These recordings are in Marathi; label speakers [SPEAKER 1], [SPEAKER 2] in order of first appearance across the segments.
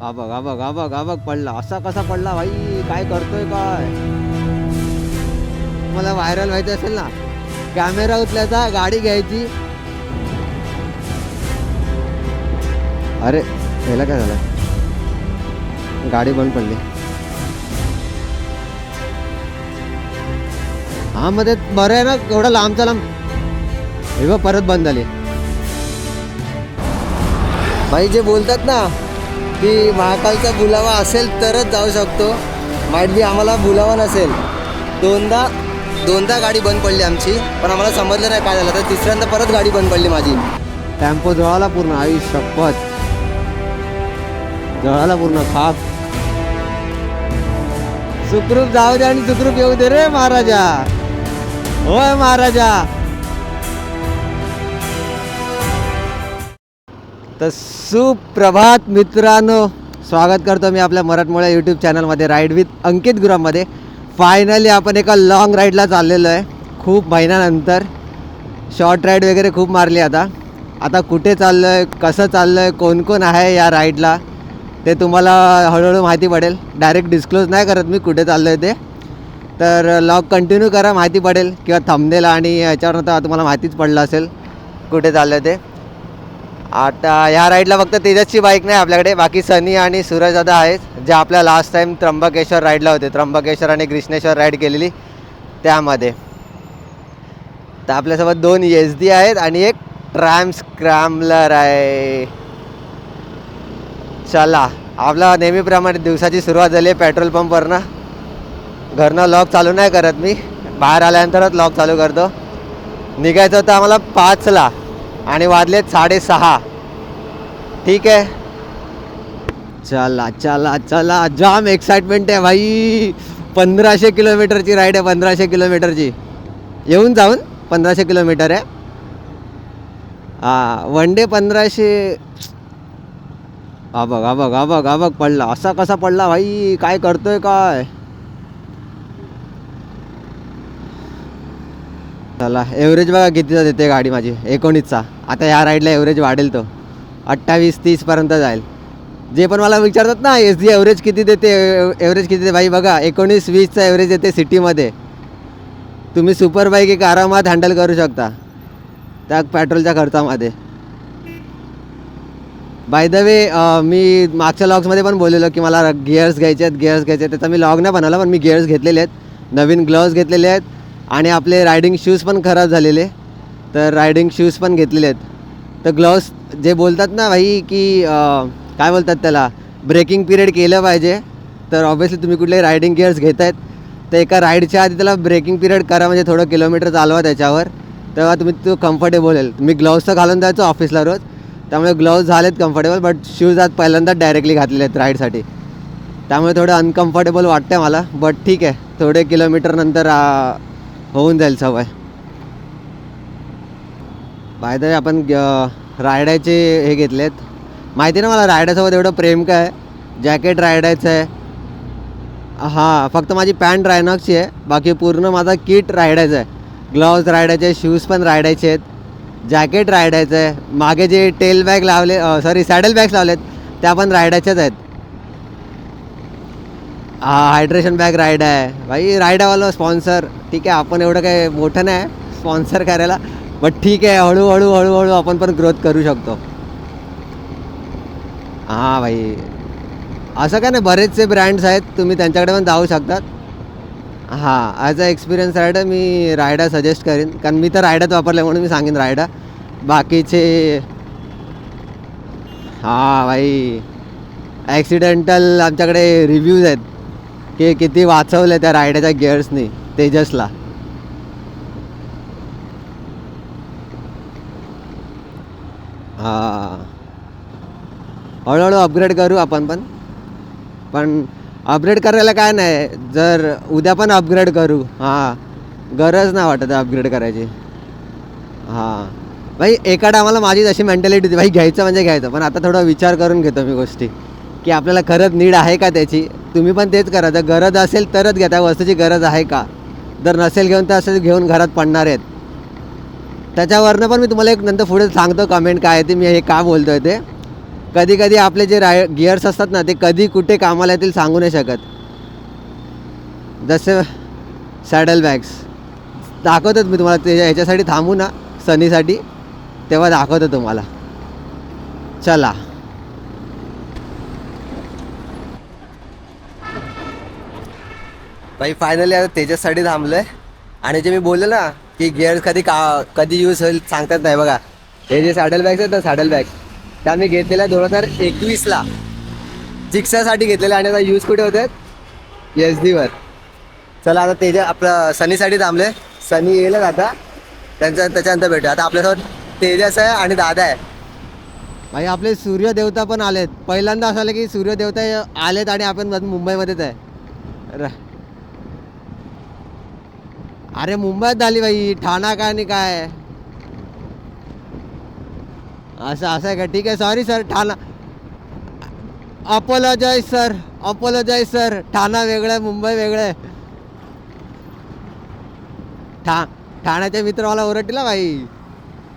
[SPEAKER 1] हा बघ हा बघ हा बघ हा बघ पडला. असा कसा पडला भाई? काय करतोय काय? मला व्हायरल व्हायचं असेल ना? कॅमेरा उचलायचा गाडी घ्यायची. अरे ह्याला काय झालं? गाडी बंद पडली. हा मध्ये बरं आहे ना एवढं लांबचा लांब. हे बघ परत बंद झाली. भाई जे बोलतात ना की महाकालचा बुलावा असेल तरच जाऊ शकतो. माईट बी आम्हाला बुलावा नसेल. दोनदा दोनदा गाडी बंद पडली आमची पण आम्हाला समजलं नाही काय झालं. तर तिसऱ्यांदा परत गाडी बंद पडली माझी. टेम्पो जळाला पूर्ण आई शपथ. जळाला पूर्ण खाप सुखरूप जाऊ दे आणि सुखरूप येऊ दे रे महाराजा. होय महाराजा. तर सुप्रभात मित्रांनो. स्वागत करतो मी आपल्या मराठमोळ्या यूट्यूब चॅनलमध्ये राईड विथ अंकित गुरामध्ये. फायनली आपण एका लॉंग राईडला चाललेलो आहे. खूप महिन्यानंतर. शॉर्ट राईड वगैरे खूप मारली आता. आता कुठे चाललो आहे कसं चाललं आहे कोण कोण आहे या राईडला ते तुम्हाला हळूहळू माहिती पडेल. डायरेक्ट डिस्क्लोज नाही करत मी कुठे चाललो आहे ते. तर लॉग कंटिन्यू करा माहिती पडेल. किंवा थंबनेल आणि याच्यावर तर तुम्हाला माहितीच पडलं असेल कुठे चाललं आहे ते. आता ह्या राईडला फक्त तेजसची बाईक नाही आपल्याकडे बाकी सनी आणि सूरज दादा आहेत जे आपल्या लास्ट टाईम त्र्यंबकेश्वर राईडला होते. त्र्यंबकेश्वर आणि कृष्णेश्वर राईड केलेली त्यामध्ये. तर आपल्यासोबत दोन एस डी आहेत आणि एक ट्रॅम स्क्रॅम्बलर आहे. चला आपला नेहमीप्रमाणे दिवसाची सुरुवात झाली आहे पेट्रोल पंपवरनं घरनं लॉक चालू नाही करत मी. बाहेर आल्यानंतरच लॉक चालू करतो. निघायचं होतं आम्हाला पाचला. आणि वाजलेत साडेसहा. ठीक आहे? चला चला चला. जाम एक्साइटमेंट आहे भाई. पंधराशे किलोमीटरची राईड आहे पंधराशे किलोमीटरची. येऊन जाऊन पंधराशे किलोमीटर आहे. हां वन डे पंधराशे. हा बघ हा बघ हा बघ हा बघ पडला. असा कसा पडला भाई? काय करतोय काय? चला एव्हरेज बघा कितीचा देते गाडी माझी. एकोणीसचा. आता ह्या राईडला एव्हरेज वाढेल तो. अठ्ठावीस तीसपर्यंत जाईल. जे पण मला विचारतात ना एस डी एव्हरेज किती देते? एव्हरेज किती देते? भाई बघा एकोणीस वीसचा एव्हरेज येते सिटीमध्ये. तुम्ही सुपर बाईक एक आरामात हँडल करू शकता. त्या पेट्रोलच्या खर्चामध्ये. बाय द वे मी मागच्या लॉग्समध्ये पण बोललेलो की मला गिअर्स घ्यायचे आहेत गिअर्स घ्यायचे आहेत. त्याचा मी लॉग नाही बनवला पण मी गिअर्स घेतलेले आहेत. नवीन ग्लव्स घेतलेले आहेत. आणि आपले रायडिंग शूज पण खराब झालेले. तर रायडिंग शूज पण घेतलेले आहेत. तर ग्लव्स जे बोलतात ना भाई की काय बोलतात त्याला? ब्रेकिंग पिरियड केलं पाहिजे. तर ऑब्व्हियसली तुम्ही कुठले रायडिंग गिअर्स घेत आहेत तर एका राईडच्या आधी त्याला ब्रेकिंग पिरियड करा म्हणजे थोडं किलोमीटर चालवा त्याच्यावर. तेव्हा तुम्ही तो कम्फर्टेबल होईल. मी ग्लव्स तर घालून जायचो ऑफिसला रोज. त्यामुळे ग्लव्स झालेत कम्फर्टेबल बट शूज आज पहिल्यांदा डायरेक्टली घातलेले आहेत राईडसाठी त्यामुळे थोडं अनकम्फर्टेबल वाटतं मला बट ठीक आहे. थोडे किलोमीटरनंतर होऊन जाईल सवय. बाय द आपण ग- रायडाचे हे घेतलेत. माहिती ना मला रायडासोबत एवढं प्रेम काय? जॅकेट रायडायचं आहे. हां फक्त माझी पॅन्ट रायनॉक्सची आहे. बाकी पूर्ण माझा किट रायडायचा आहे. ग्लव्ज रायडायचे शूज पण रायडायचे आहेत. जॅकेट रायडायचं आहे. मागे जे टेल बॅग लावले सॉरी सॅडल बॅग्स लावलेत त्या पण रायडाच्याच आहेत. हा हायड्रेशन बॅग राईड आहे. भाई रायडावाला स्पॉन्सर ठीक आहे आपण एवढं काय मोठं नाही स्पॉन्सर करायला. बट ठीक आहे हळूहळू हळूहळू आपण पण ग्रोथ करू शकतो. हां भाई. असं काय नाही बरेचसे ब्रँड्स आहेत तुम्ही त्यांच्याकडे पण जाऊ शकतात. हां ॲज अ एक्सपिरियन्स रायडर मी रायडा सजेस्ट करीन. कारण मी तर रायडाच वापरले म्हणून मी सांगेन रायडा बाकीचे हां भाई. ॲक्सिडेंटल आमच्याकडे रिव्ह्यूज आहेत. की किती वाचवलं त्या रायडाच्या गिअर्सनी तेजसला. हां. हळूहळू अपग्रेड करू आपण पण. पण अपग्रेड करायला काय नाही. जर उद्या पण अपग्रेड करू. हां. गरज नाही वाटत अपग्रेड करायची. हां. भाई एका टायमाला माझी तशी मेंटॅलिटी होती. भाई घ्यायचं म्हणजे घ्यायचं. पण आता थोडा विचार करून घेतो मी गोष्टी. की आपल्याला खरंच नीड आहे का त्याची? तुम्ही पण तेच करा. जर गरज असेल तरच घ्या. त्या वस्तूची गरज आहे का? जर नसेल घेऊन तर असं घेऊन घरात पडणार आहेत. त्याच्यावरनं पण मी तुम्हाला एक नंतर पुढे सांगतो कमेंट काय आहे ते. मी हे का बोलतो आहे ते. कधी कधी आपले जे राय गिअर्स असतात ना ते कधी कुठे कामाला येतील सांगू नाही शकत. जसे सॅडल बॅग्स दाखवतात मी तुम्हाला. ते ह्याच्यासाठी थांबू ना सनीसाठी. तेव्हा दाखवतो तुम्हाला. चला. भाई फायनली आता त्याच्यासाठी थांबलोय. आणि जे मी बोललो ना की गिअर कधी का कधी यूज होईल सांगतात नाही बघा. हे जे सॅडल बॅग्स आहेत ना सॅडल बॅग त्या मी घेतलेल्या दोन हजार एकवीसला चिक्सासाठी घेतलेल्या आणि आता यूज कुठे होतात एस डीवर चला आता त्याच्या आपलं सनीसाठी थांबले सनी येईलच आता. त्यांच्या त्याच्यानंतर भेटू आता आपल्यासोबत तेजस आहे आणि दादा आहे. भाई आपले सूर्यदेवता पण आलेत. पहिल्यांदा असं आलं की सूर्यदेवता आलेत आणि आपण मुंबईमध्येच आहे. र- अरे मुंबईत झाली बाई ठाणा काय आणि काय? असं असं आहे का? ठीक आहे sorry sir Thana. Apologize sir apologize sir Thana वेगळं आहे मुंबई वेगळं आहे. ठा ठाण्याचे मित्र मला ओरडला भाई.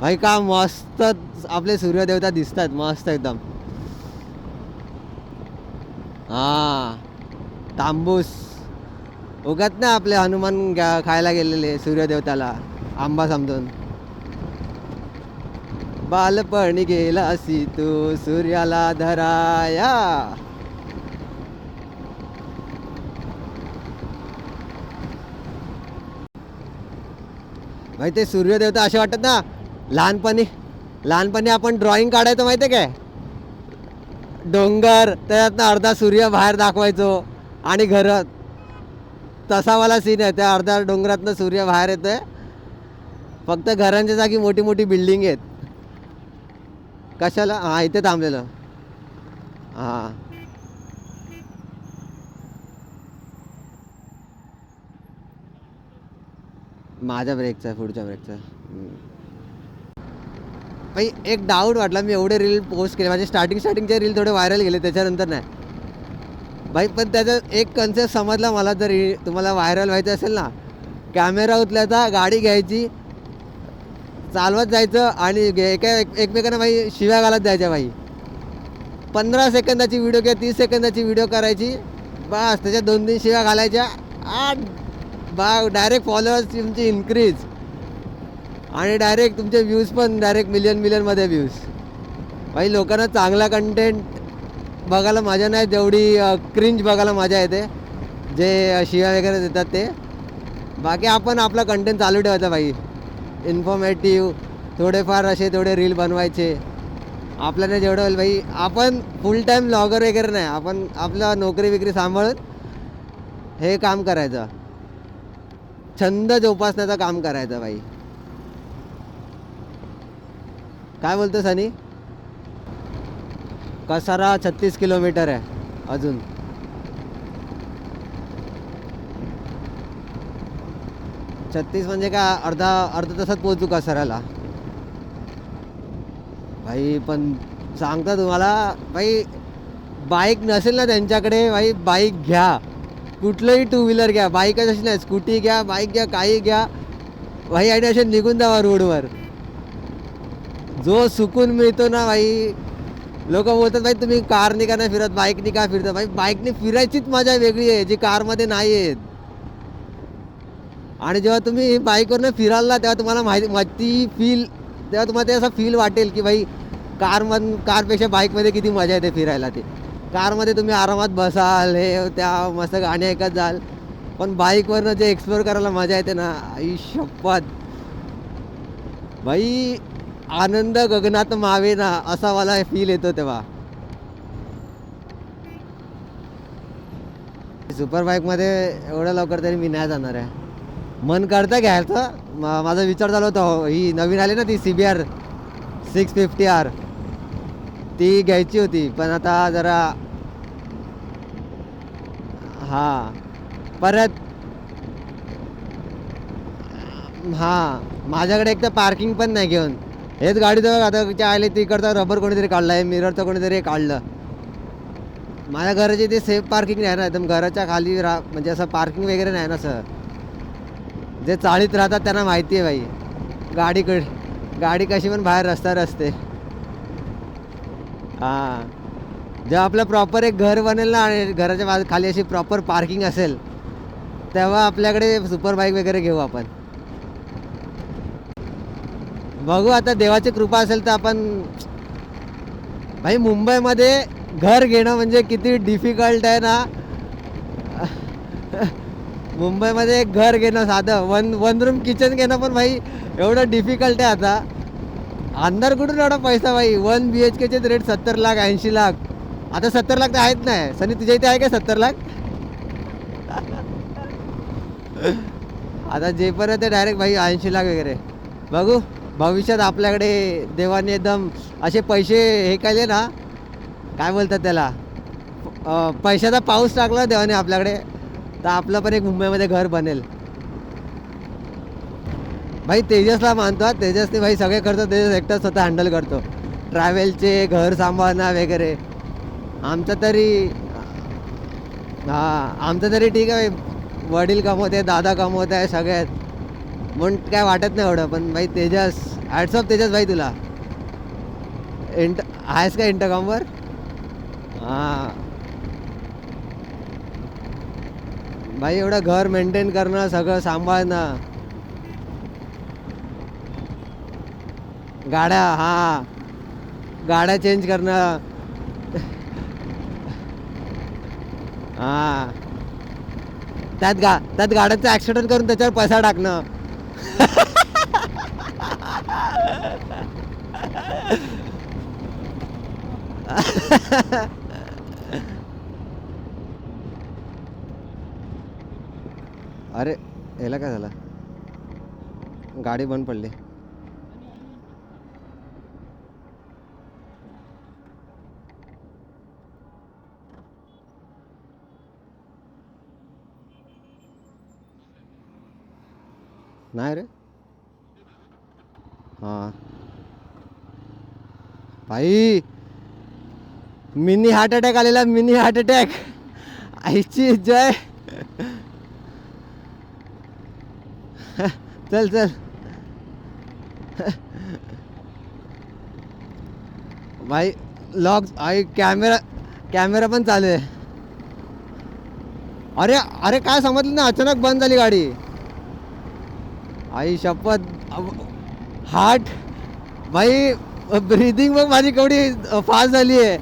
[SPEAKER 1] भाई का मस्त आपले सूर्यदेवता दिसतात मस्त एकदम. हा तांबूस. उगत ना आपले हनुमान गा- खायला गेलेले सूर्यदेवताला आंबा समजून. बालपणी गेला असी तू सूर्याला धराया. माहिती सूर्यदेवता असे वाटत ना लहानपणी लहानपणी आपण ड्रॉइंग काढायचं माहिती आहे काय? डोंगर त्याच्यातनं अर्धा सूर्य बाहेर दाखवायचो आणि घरात तसा वाला सीन आहे. त्या अर्ध्या डोंगरातनं सूर्य बाहेर येतोय. फक्त घरांच्या जागी मोठी मोठी बिल्डिंग आहेत. कशाला? हां इथे थांबलेलं. हां. माझ्या ब्रेकचा आहे पुढच्या ब्रेकचा भाई एक डाऊट वाटला मी एवढे रील पोस्ट केले. माझे स्टार्टिंग स्टार्टिंगचे रील थोडे व्हायरल गेले त्याच्यानंतर नाही. भाई पण त्याचा एक कन्सेप्ट समजला मला तरी. तुम्हाला व्हायरल व्हायचं असेल ना कॅमेरा उचलायचा गाडी घ्यायची चालवत जायचं आणि एका एक- एकमेकांना भाई शिव्या घालत जायच्या भाई. पंधरा सेकंदाची व्हिडिओ किंवा तीस सेकंदाची व्हिडिओ करायची बस त्याच्या दोन तीन शिव्या घालायच्या आठ बा डायरेक्ट फॉलोअर्स तुमची इन्क्रीज आणि डायरेक्ट तुमचे व्ह्यूज पण डायरेक्ट मिलियन मिलियनमध्ये व्ह्यूज भाई लोकांना चांगला कंटेंट बघायला मजा नाही जेवढी क्रिंज बघायला मजा येते. जे शिव्या वगैरे देतात ते. बाकी आपण आपला कंटेंट चालू ठेवायचा भाई. इन्फॉर्मेटिव्ह थोडेफार असे थोडे रील बनवायचे. आपल्याला जेवढं होईल भाई आपण फुल टाईम ब्लॉगर वगैरे नाही आपण आपलं नोकरी विक्री सांभाळून हे काम करायचं. छंद जोपासण्याचं काम करायचं भाई. काय बोलतो सनी कसारा छत्तीस किलोमीटर आहे अजून. छत्तीस म्हणजे काय अर्धा अर्धा तासात पोहोचू कसाराला भाई पण सांगता तुम्हाला भाई बाईक नसेल ना त्यांच्याकडे भाई बाईक घ्या. कुठलंही टू व्हीलर घ्या बाईकच अशी नाही स्कूटी घ्या बाईक घ्या काही घ्या. भाई आणि असे निघून जावा रोडवर जो सुकून मिळतो ना भाई लोक बोलतात भाई तुम्ही कारने का नाही फिरत बाईकने का फिरता. भाई बाईकने फिरायचीच मजा वेगळी आहे जी कारमध्ये नाही आहेत आणि जेव्हा तुम्ही बाईकवरनं फिराल तेव्हा तुम्हाला माहिती मा- ती फील तेव्हा तुम्हाला ते असं फील वाटेल की भाई कारमधून कारपेक्षा बाईकमध्ये किती मजा येते फिरायला ते. कारमध्ये तुम्ही आरामात बसाल हे त्या मस्त गाणी ऐकत जाल. पण बाईकवरनं जे एक्सप्लोअर करायला मजा येते ना आई शपथ. भाई आनंद गगनात मावेना असा मला फील येतो तेव्हा. सुपर बाईकमध्ये एवढं लवकर तरी मी नाही जाणार आहे. मन करतं घ्यायचं. मा- माझा विचार झाला होता हो, ही नवीन आली ना ती C B R six fifty R ती घ्यायची होती पण आता जरा हां परत हां माझ्याकडे एक तर पार्किंग पण नाही घेऊन. हेच गाडी तर आता आले तिकडचा रबर कोणीतरी काढला आहे मिररचं कोणीतरी काढलं. माझ्या घराची ते सेफ पार्किंग नाही ना एकदम घराच्या खाली रा म्हणजे असं पार्किंग वगैरे नाही ना सर. जे चाळीत राहतात त्यांना माहिती आहे भाई. गाडी कड गाडी कशी पण बाहेर रस्त्यावर असते. हां. जेव्हा आपलं प्रॉपर एक घर बनेल ना आणि घराच्या खाली अशी प्रॉपर पार्किंग असेल तेव्हा आपल्याकडे सुपर बाईक वगैरे घेऊ आपण. बघू आता देवाची कृपा असेल तर आपण भाई मुंबईमध्ये घर घेणं म्हणजे किती डिफिकल्ट आहे ना? मुंबईमध्ये एक घर घेणं साधं. वन वन रूम किचन घेणं पण भाई एवढं डिफिकल्ट आहे आता. अंदर कुठून एवढा पैसा भाई? वन बी एच केचे रेट सत्तर लाख ऐंशी लाख. आता सत्तर लाख तर आहेत नाही सनी तुझ्या इथे आहे का सत्तर लाख? आता जे पण आहे ते डायरेक्ट भाई ऐंशी लाख वगैरे. बघू. भविष्यात आपल्याकडे देवाने एकदम असे पैसे हे केले ना काय बोलतात त्याला? पैशाचा पाऊस टाकला देवाने आपल्याकडे तर आपलं पण एक मुंबईमध्ये घर बनेल. भाई तेजसला मानतो तेजसने भाई सगळे करतो तेजस एकटा स्वतः हँडल करतो. ट्रॅव्हलचे घर सांभाळणं वगैरे. आमचं तरी हां आमचं तरी ठीक आहे वडील कमवते दादा कमवत आहे सगळ्यात. म्हणून काय वाटत नाही एवढं पण भाई तेजस ॲड्स ऑफ तेजस भाई तुला. इंट आहेस का इंटरकॉमवर हां. भाई एवढं घर मेंटेन करणं सगळं सांभाळणं. गाड्या हां. गाड्या चेंज करणं. हां. त्यात गा त्यात गाड्याचं ॲक्सिडेंट करून त्याच्यावर पैसा टाकणं. अरे याला काय झालं? गाडी बंद पडली. नाही रे. हां. भाई मिनी हार्ट अटॅक आलेला मिनी हार्ट अटॅक आईची जय. चल चल. भाई लॉक आई कॅमेरा कॅमेरा पण चालू आहे. अरे अरे काय समजलं ना अचानक बंद झाली गाडी. आई शपथ हार्ट भाई ब्रिदिंग बघ माझी केवढी फास्ट झाली आहे.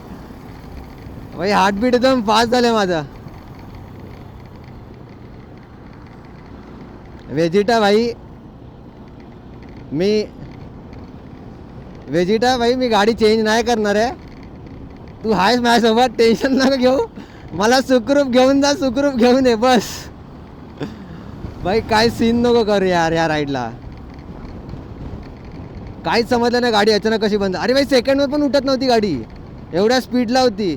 [SPEAKER 1] भाई हार्टबीट एकदम फास्ट झालं माझा. वेजिटा भाई मी वेजिटा भाई मी गाडी चेंज नाही करणार आहे. तू आहेस माझ्यासोबत टेन्शन नका घेऊ. मला सुखरूप घेऊन जा सुखरूप घेऊन ये बस. भाई काय सीन नको कर यार या राईडला काहीच समजलं नाही गाडी अचानक कशी बंद. अरे भाई सेकंडवर पण उठत नव्हती गाडी. एवढ्या स्पीडला होती.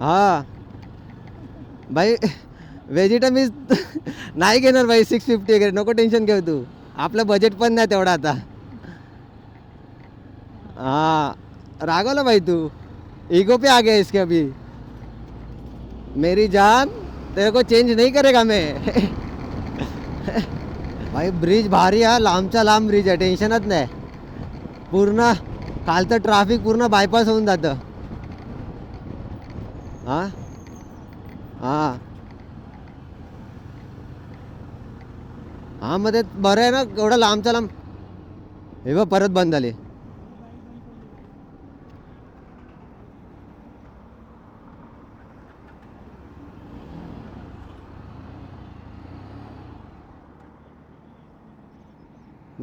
[SPEAKER 1] हा. भाई व्हेजिटा मी नाही घेणार भाई सिक्स फिफ्टी वगैरे. नको टेन्शन घेऊ तू. आपलं बजेट पण नाही तेवढा आता. हाँ. रागवला भाई तू. ईगो पे आ गया इसके अभी. मेरी जान तेरे को चेंज नहीं करेगा मैं। भाई ब्रिज भारी हा लांबचा लांब ब्रिज आहे टेन्शनच नाही पूर्ण कालचं ट्राफिक पूर्ण बायपास होऊन जातं। हां? हां। हां मग ते बरं आहे ना एवढं लांबचा लांब हे बघ परत बंद झाली.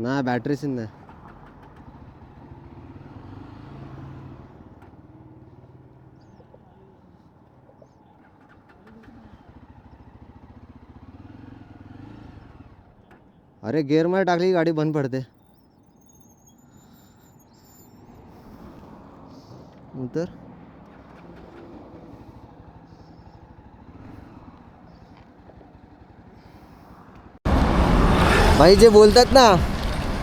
[SPEAKER 1] नाही बॅटरीच नाही. अरे गेअरमध्ये टाकली गाडी बंद पडते. उतर भाई जे बोलतात ना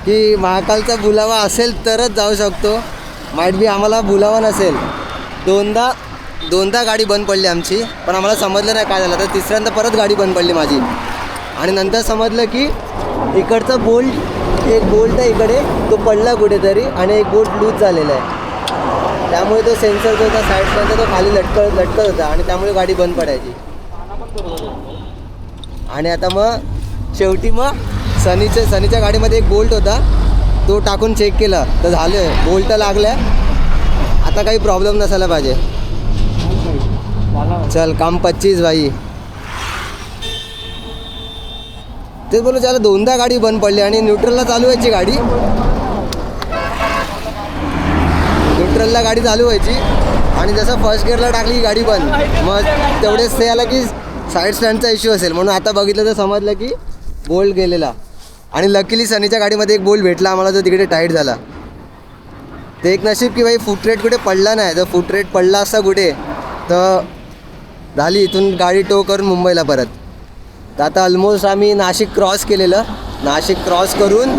[SPEAKER 1] की महाकालचा बुलावा असेल तरच जाऊ शकतो. माईट बी आम्हाला बुलावा नसेल. दोनदा दोनदा गाडी बंद पडली आमची पण आम्हाला समजलं नाही काय झालं. तर तिसऱ्यांदा परत गाडी बंद पडली माझी. आणि नंतर समजलं की इकडचं बोल्ट एक बोल्ट आहे इकडे तो पडला कुठेतरी आणि एक बोल्ट लूज झालेला आहे. त्यामुळे तो सेन्सर जो होता साईडपर्यंत तो खाली लटकत लटकत होता आणि त्यामुळे गाडी बंद पडायची. आणि आता मग शेवटी मग सनीच्या सनीच्या गाडीमध्ये एक बोल्ट होता. तो टाकून चेक केला. तर झालं. बोल्ट लागल्या. आता काही प्रॉब्लेम नसायला पाहिजे. चल काम पच्चीस भाई तेच बोलू त्याला दोनदा गाडी बंद पडली आणि न्यूट्रलला चालू व्हायची गाडी. न्यूट्रलला गाडी चालू व्हायची. आणि जसं फर्स्ट गिअरला टाकली गाडी बंद. मग तेवढेच ते आला की साईड स्टँडचा इश्यू असेल. म्हणून आता बघितलं तर समजलं की बोल्ट गेलेला. आणि लकीली सनीच्या गाडीमध्ये एक बोल भेटला. आम्हाला जो तिकडे टाईट झाला. ते एक नशीब की भाई फूट रेट कुठे पडला नाही. जर फूट रेट पडला असता कुठे तर झाली. इथून गाडी टो करून मुंबईला परत. तर आता ऑलमोस्ट आम्ही नाशिक क्रॉस केलेलं. नाशिक क्रॉस करून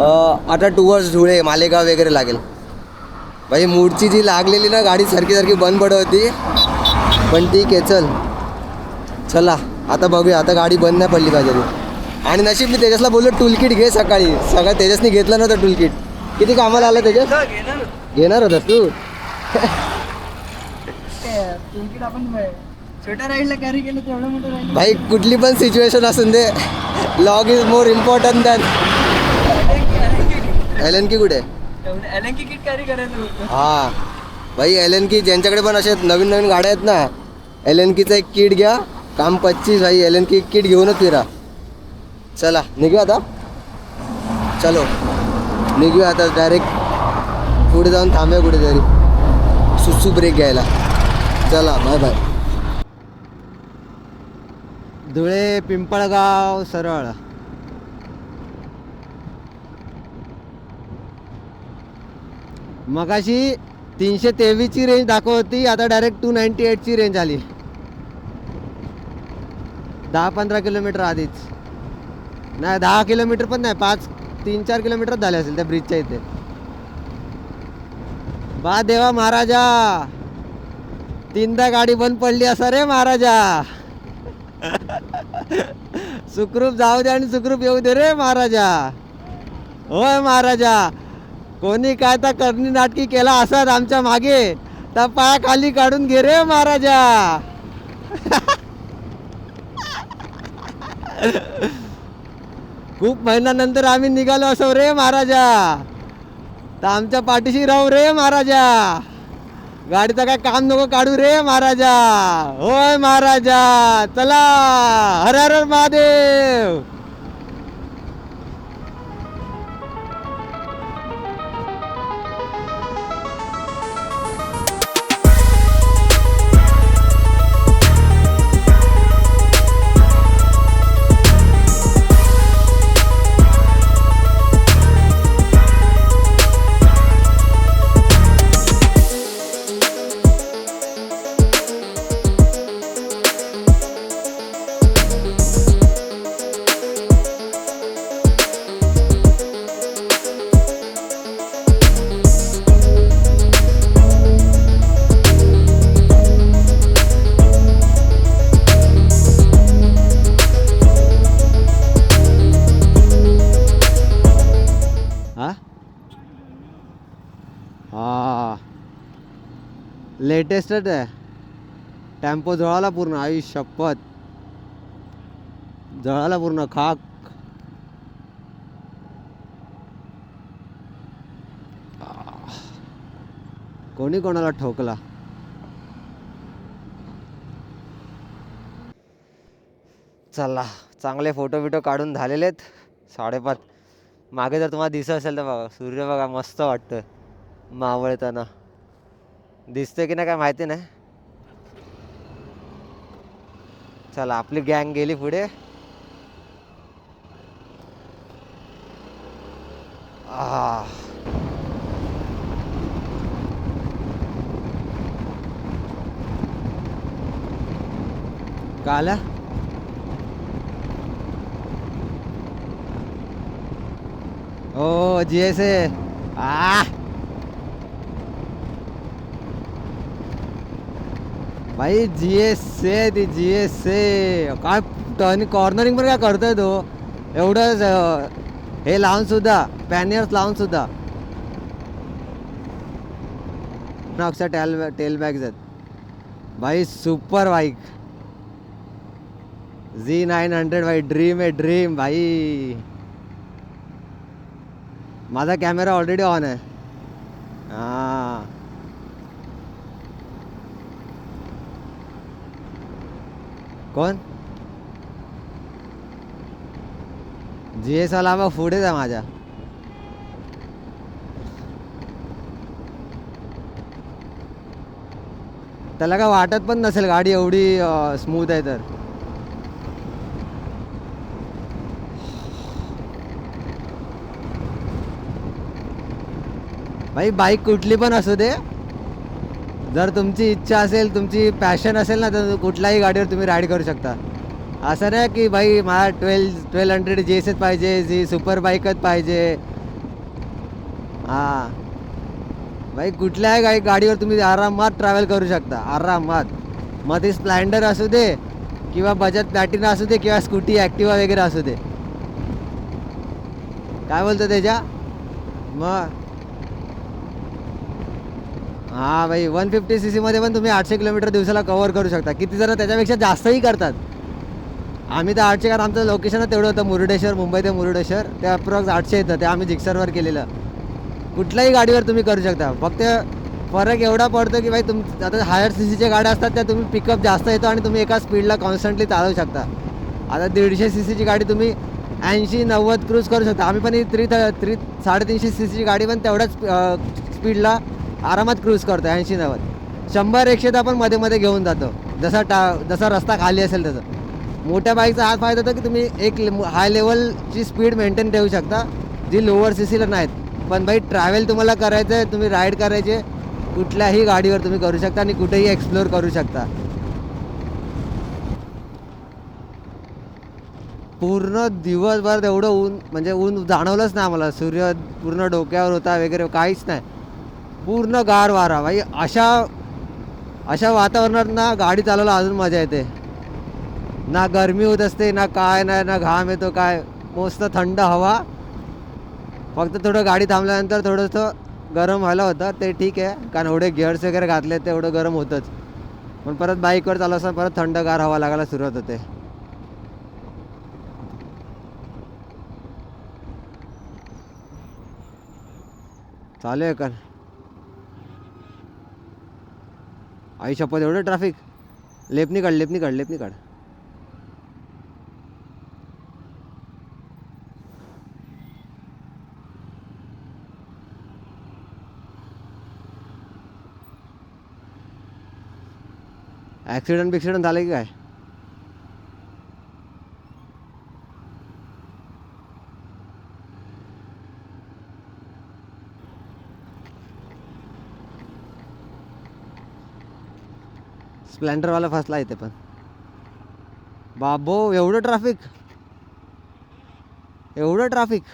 [SPEAKER 1] आता टुवर्स धुळे मालेगाव वगैरे लागेल. भाई मूडची जी लागलेली ना गाडी सारखी सारखी बंद पडत होती पण ठीक आहे चल. चला. आता बघूया. आता गाडी बंद नाही पडली पाहिजे. तू आणि नशीब मी तेजसला बोललो टूलकिट घे सकाळी. सगळं तेजसनी घेतलं नव्हतं टूलकिट किती कामाला आलं तेजस? घेणार? होतास तू.
[SPEAKER 2] आपण छोट्या राईडला कॅरी केलं तेवढं मोठं राईड
[SPEAKER 1] भाई कुठली पण सिच्युएशन असून दे. Log is more important than L N की कुठे?
[SPEAKER 2] एवढं एलन की किट कॅरी करायचं होतं.
[SPEAKER 1] हा. भाई एल एन की ज्यांच्याकडे पण असे नवीन नवीन गाड्या आहेत ना एल एन कीचा एक किट घ्या. काम पच्चीस भाई एल एन की किट घेऊनच फिरा. चला निघूया आता. चलो. निघूया आता डायरेक्ट पुढे जाऊन थांबूया कुठेतरी. सुसू ब्रेक घ्यायला. चला बाय बाय धुळे पिंपळगाव सरळ. मगाशी तीनशे तेवीसची रेंज दाखवत होती आता डायरेक्ट टू नाईन्टी एटची रेंज आली. दहा पंधरा किलोमीटर आधीच. नाही दहा किलोमीटर पण नाही पाच तीन चार किलोमीटर झाले असेल त्या ब्रिजच्या इथे. बा देवा महाराजा तीनदा गाडी बंद पडली असा रे महाराजा. सुखरूप जाऊ दे आणि सुखरूप येऊ दे रे महाराजा. होय महाराजा कोणी काय तर करणी नाटकी केला असत आमच्या मागे तर पाया खाली काढून घे रे महाराजा. खूप महिन्यानंतर आम्ही निघालो असो रे महाराजा. तर आमच्या पाठीशी राहू रे महाराजा. गाडीचं काय काम नको काढू रे महाराजा. होय महाराजा. चला. हर हर महादेव. हा. लेटेस्टच आहे. टेम्पो जळाला पूर्ण आई शपथ. जळाला पूर्ण खाक. कोणी कोणाला ठोकला? चला चांगले फोटो बिटो काढून झालेले आहेत साडेपाच. मागे जर तुम्हाला दिसत असेल तर बघा सूर्य बघा मस्त वाटतं मावळताना. दिसतोय की नाही काय माहिती नाही. चला आपली गँग गेली पुढे. आह. ओ हो, जी एस ए. आ भाई जी एस ए ती जी एस ए काय टर्न कॉर्नरिंग पण काय करतोय तो? एवढं हे लावून सुद्धा पॅनियर्स लावून सुद्धा. नॉक्सच्या टेल टेल बॅग्स आहेत. भाई super bike Z nine hundred भाई ड्रीम आहे ड्रीम भाई. माझा कॅमेरा ऑलरेडी ऑन आहे हां कोण? जी एस आला मग पुढेच आहे माझ्या. त्याला काय वाटत पण नसेल गाडी एवढी स्मूथ आहे तर. भाई बाईक कुठली पण असू दे. जर तुमची इच्छा असेल तुमची पॅशन असेल ना तर कुठल्याही गाडीवर तुम्ही राईड करू शकता. असं नाही की भाई मला ट्वेल्व ट्वेल्व हंड्रेड जी एसच पाहिजे जी सुपर बाईकच पाहिजे. हां. भाई कुठल्याही गाडी गाडीवर तुम्ही आरामात ट्रॅव्हल करू शकता. आरामात. मग ती स्प्लेंडर असू दे किंवा बजाज प्लॅटिना असू दे किंवा स्कूटी ॲक्टिवा वगैरे असू दे. काय बोलतो त्याच्या मग हां भाई वन फिफ्टी सी सीमध्ये पण तुम्ही आठशे किलोमीटर दिवसाला कव्हर करू शकता. किती जण त्याच्यापेक्षा जास्तही करतात. आम्ही तर आठशे कारण आमचं लोकेशन तेवढं होतं मुरुडेश्वर मुंबई ते मुरुडेश्वर. ते अप्रॉक्स आठशे येतं ते आम्ही जिक्सरवर केलेलं. कुठल्याही गाडीवर तुम्ही करू शकता. फक्त फरक एवढा पडतो की भाई तुम आता हायर सी सीच्या गाड्या असतात त्या तुम्ही पिकअप जास्त येतो आणि तुम्ही एका स्पीडला कॉन्स्टंटली चालवू शकता. आता दीडशे सी सीची गाडी तुम्ही ऐंशी नव्वद क्रूज करू शकता. आम्ही पण ही थ्री थ्री साडेतीनशे सी सीची गाडी पण तेवढ्याच स्पीडला आरामात क्रूज करतो ऐंशी नव्वद. शंभर एकशे तर आपण मध्ये मध्ये घेऊन जातो. जसा टा जसा रस्ता खाली असेल तसं. मोठ्या बाईकचा हा फायदा होतो की तुम्ही एक हाय लेवलची स्पीड मेंटेन ठेवू शकता जी लोअर सी सीला नाहीत. पण भाई ट्रॅव्हल तुम्हाला करायचं आहे तुम्ही राईड करायचे कुठल्याही गाडीवर तुम्ही करू शकता आणि कुठेही एक्सप्लोअर करू शकता. पूर्ण दिवसभर एवढं ऊन म्हणजे ऊन जाणवलंच नाही आम्हाला. सूर्य पूर्ण डोक्यावर होता वगैरे काहीच नाही. पूर्ण गार वारा. भाई अशा अशा वातावरणात ना गाडी चालवायला अजून मजा येते. ना गरमी होत असते ना काय नाही ना घाम येतो काय. मस्त थंड हवा. फक्त थोडं गाडी थांबल्यानंतर थोडंसं गरम व्हायला होतं. ते ठीक आहे कारण एवढे गिअर्स वगैरे घातले ते एवढं गरम होतंच. पण परत बाईकवर चालू असताना परत थंडगार हवा लागायला सुरुवात होते. चालू आहे का आई शपथ एवढं ट्रॅफिक। लेपनी काढ लेपनी काढ लेपनी काढ ॲक्सिडंट बिक्सिडेंट झालं की काय स्प्लेंडरवाला फसला इथे पण. बाबो एवढं ट्रॅफिक एवढं ट्रॅफिक.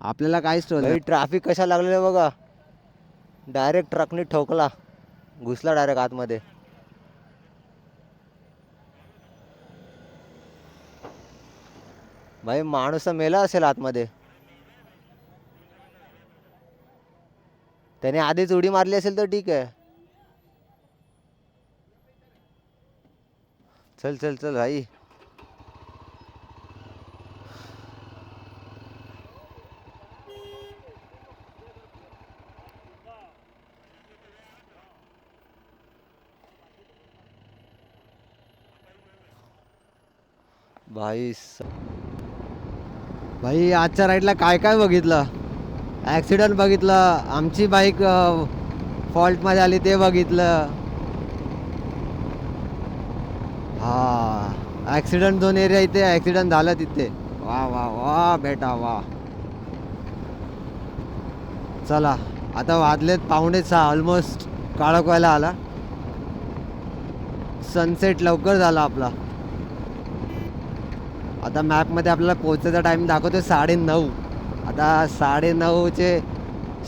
[SPEAKER 1] आपल्याला काहीच ठेवलं ट्रॅफिक कशा लागलेलं बघा? डायरेक्ट ट्रकने ठोकला. घुसला डायरेक्ट आतमध्ये. भाई माणूस मेला असेल आतमध्ये. त्याने आधीच उडी मारली असेल तर ठीक आहे. चल चल चल भाई. भाई भाई आजच्या राईडला काय काय बघितलं? ॲक्सिडंट बघितलं आमची बाईक फॉल्टमध्ये आली ते बघितलं. हा ॲक्सिडंट झोन एरिया इथे ॲक्सिडंट झालं तिथे. वा वा वा बेटा वा. चला आता वाजलेत पाहुणे सहा ऑलमोस्ट काळोख व्हायला आला. सनसेट लवकर झाला आपला. आता मॅपमध्ये आपल्याला पोचायचा टाईम दाखवतो साडे नऊ आता साडे नऊचे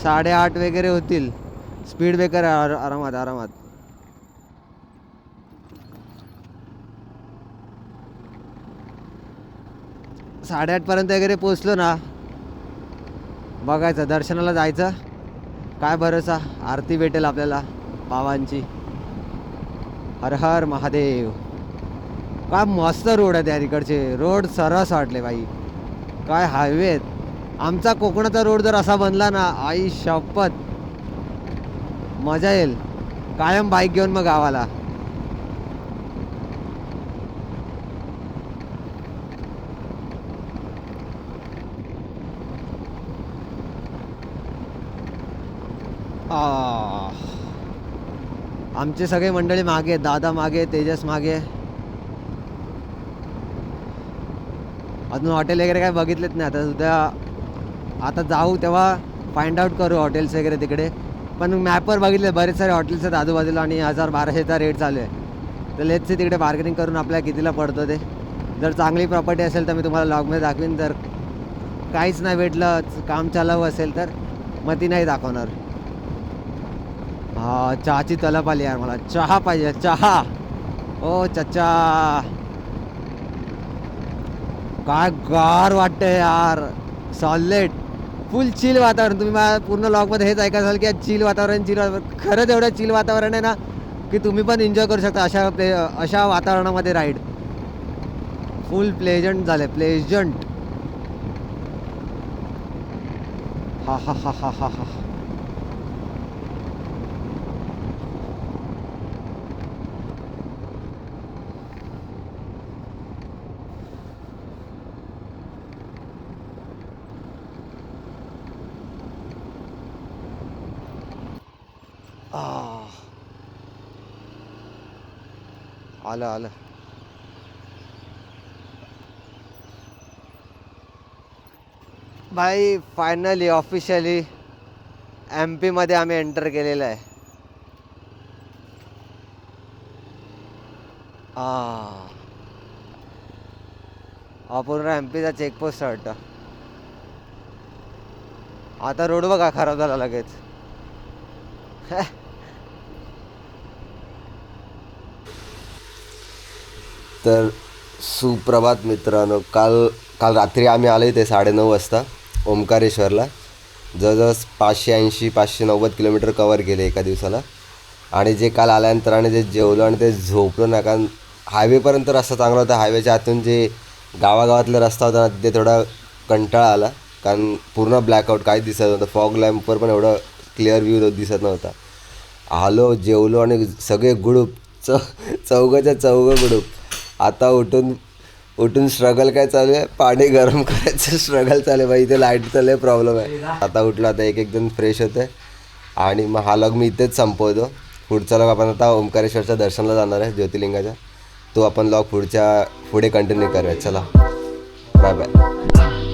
[SPEAKER 1] साडेआठ वगैरे होतील. स्पीड ब्रेकर आरामात आरामात. साडेआठपर्यंत वगैरे पोचलो ना. बघायचं दर्शनाला जायचं. काय भरोसा? आरती भेटेल आपल्याला पावांची हर हर महादेव. काय मस्त रोड आहेत त्या तिकडचे रोड सरस वाटले बाई. काय हायवे आहेत. आमचा कोकणाचा रोड जर असा बनला ना आई शपथ. मजा येईल. कायम बाईक घेऊन मग गावाला. आमचे सगळे मंडळी मागे दादा मागे तेजस मागे अजून हॉटेल वगैरे काय बघितलेच नाही. आता सुद्धा आता जाऊ तेव्हा फाइंड आउट करू हॉटेल्स वगैरे तिकडे. पण मॅपवर बघितले बरेच सारे हॉटेल्स आहेत आजूबाजूला आणि हजार बाराशेचा रेट चालू आहे. तर लेटचे तिकडे बार्गेनिंग करून आपल्याला कितीला पडतं ते. जर चांगली प्रॉपर्टी असेल तर मी तुम्हाला लॉगमध्ये दाखवीन. जर काहीच नाही भेटलं काम चालू असेल तर मग ती नाही दाखवणार. हा चहाची तलप आली यार मला. चहा पाहिजे चहा. ओ चचा. काय गार वाटतं यार. सॉलेट फुल चिल वातावरण. तुम्ही मला पूर्ण लॉगमध्ये हेच ऐका असाल की चिल वातावरण चिल वातावरण. खरंच एवढं चिल वातावरण आहे ना की तुम्ही पण एन्जॉय करू शकता अशा प्ले अशा वातावरणामध्ये राईड फुल प्लेजंट झालं प्लेजंट हा हा हा हा हा हा आह. आलं आलं. भाई फायनली ऑफिशियली एम पीमध्ये आम्ही एंटर केलेलं आहे. अपूर्ण एम पीचा चेकपोस्ट वाटतं. आता रोड बघा खराब झाला लगेच.
[SPEAKER 3] तर सुप्रभात मित्रांनो काल काल रात्री आम्ही आलो इथे साडेनऊ वाजता ओंकारेश्वरला. जवळजवळ पाचशे ऐंशी पाचशे नव्वद किलोमीटर कवर केले एका दिवसाला. आणि जे काल आल्यानंतर आणि जे जेवलो आणि ते झोपलो ना कारण हायवेपर्यंत रस्ता चांगला होता. हायवेच्या आतून जे गावागावातला रस्ता होता ना ते थोडा कंटाळा आला. कारण पूर्ण ब्लॅकआउट काहीच दिसत नव्हतं. फॉग लॅम्पवर पण एवढं क्लिअर व्ह्यू दिसत नव्हता. आलो जेवलो आणि सगळे गुडूप चौ चौघंच्या चौघं गुडूप. आता उठून उठून स्ट्रगल काय चालू आहे? पाणी गरम करायचं स्ट्रगल चालू आहे. बाई इथे लाईटचा लय प्रॉब्लेम आहे. आता उठलो आता एक एकदम फ्रेश होतं आणि मग हा लॉग मी इथेच संपवतो. पुढचा लॉग आपण आता ओंकारेश्वरच्या दर्शनाला जाणार आहे ज्योतिर्लिंगाच्या. तो आपण लॉग पुढच्या पुढे कंटिन्यू करूया. चला. Bye bye